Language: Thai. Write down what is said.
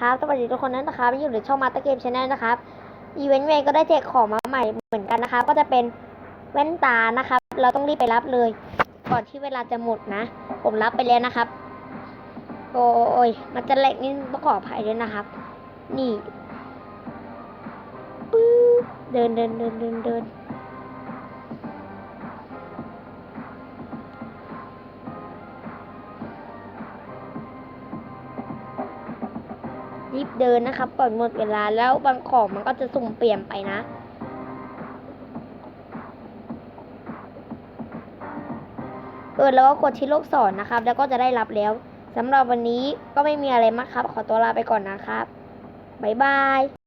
ครับสวัสดีทุกคนนั้นนะครับอยู่ในช่องมาสเตอร์เกมชาแนลนะครับอีเวนต์เวย์ก็ได้แจกของมาใหม่เหมือนกันนะคะ ก็จะเป็นแว่นตานะครับ เราต้องรีบไปรับเลย ก่อนที่เวลาจะหมดนะ ผมรับไปแล้วนะครับ โอ้ยมันจะแหลกนี่ต้องขออภัยด้วยนะครับ นี่ปึ๊บเดินเดินเดินเดินเดิน รีบเดินนะครับก่อนหมดเวลาแล้วบางของมันก็จะสุ่มเปลี่ยนไปนะเออแล้วก็กดที่ลูกศรนะครับ แล้วก็จะได้รับแล้วสำหรับวันนี้ก็ไม่มีอะไรมากครับ ขอตัวลาไปก่อนนะครับ บ๊ายบาย